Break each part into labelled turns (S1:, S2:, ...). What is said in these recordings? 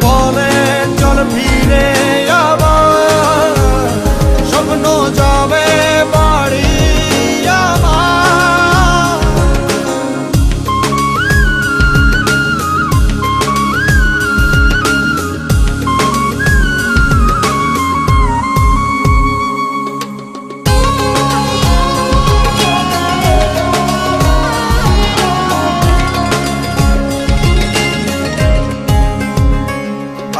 S1: বলে চল ফিরে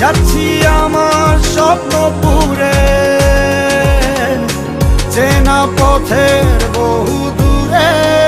S1: যাচ্ছি আমার স্বপ্ন পুরে। চেনা পথের বহু দূরে।